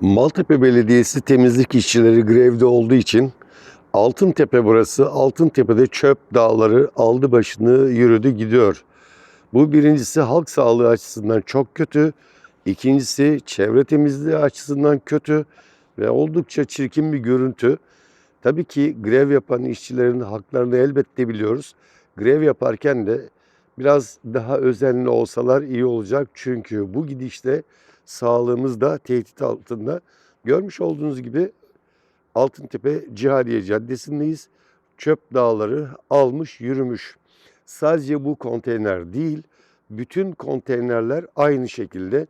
Maltepe Belediyesi temizlik işçileri grevde olduğu için Altıntepe burası. Altıntepe'de çöp dağları aldı başını yürüdü gidiyor. Bu birincisi halk sağlığı açısından çok kötü. İkincisi çevre temizliği açısından kötü ve oldukça çirkin bir görüntü. Tabii ki grev yapan işçilerin haklarını elbette biliyoruz. Grev yaparken de biraz daha özenli olsalar iyi olacak. Çünkü bu gidişle sağlığımız da tehdit altında. Görmüş olduğunuz gibi Altıntepe Cihadiye Caddesi'ndeyiz. Çöp dağları almış yürümüş. Sadece bu konteyner değil, bütün konteynerler aynı şekilde.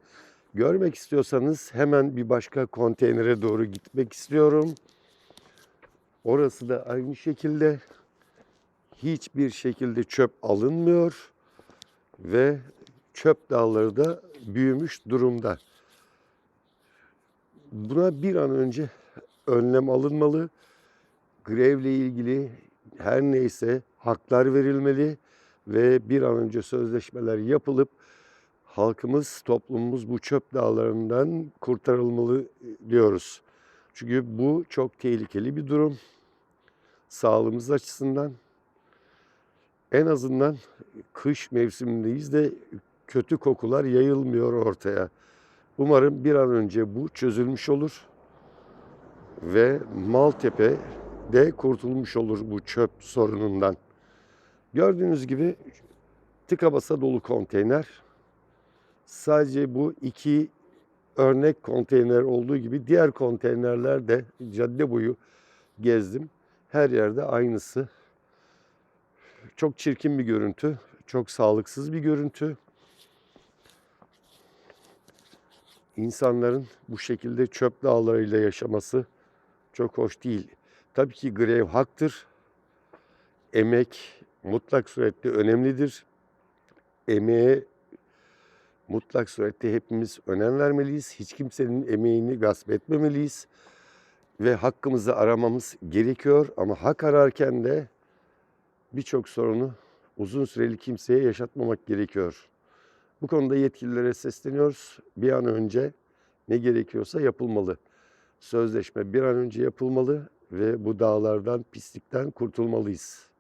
Görmek istiyorsanız hemen bir başka konteynere doğru gitmek istiyorum. Orası da aynı şekilde. Hiçbir şekilde çöp alınmıyor ve çöp dağları da büyümüş durumda. Buna bir an önce önlem alınmalı. Grevle ilgili her neyse haklar verilmeli ve bir an önce sözleşmeler yapılıp halkımız, toplumumuz bu çöp dağlarından kurtarılmalı diyoruz. Çünkü bu çok tehlikeli bir durum. Sağlığımız açısından en azından kış mevsimindeyiz de kötü kokular yayılmıyor ortaya. Umarım bir an önce bu çözülmüş olur ve Maltepe'de kurtulmuş olur bu çöp sorunundan. Gördüğünüz gibi tıka basa dolu konteyner. Sadece bu iki örnek konteyner olduğu gibi diğer konteynerler de cadde boyu gezdim. Her yerde aynısı. Çok çirkin bir görüntü, çok sağlıksız bir görüntü. İnsanların bu şekilde çöp dağlarıyla yaşaması çok hoş değil. Tabii ki grev haktır. Emek mutlak surette önemlidir. Emeğe mutlak surette hepimiz önem vermeliyiz. Hiç kimsenin emeğini gasp etmemeliyiz. Ve hakkımızı aramamız gerekiyor. Ama hak ararken de birçok sorunu uzun süreli kimseye yaşatmamak gerekiyor. Bu konuda yetkililere sesleniyoruz. Bir an önce ne gerekiyorsa yapılmalı. Sözleşme bir an önce yapılmalı ve bu dağlardan, pislikten kurtulmalıyız.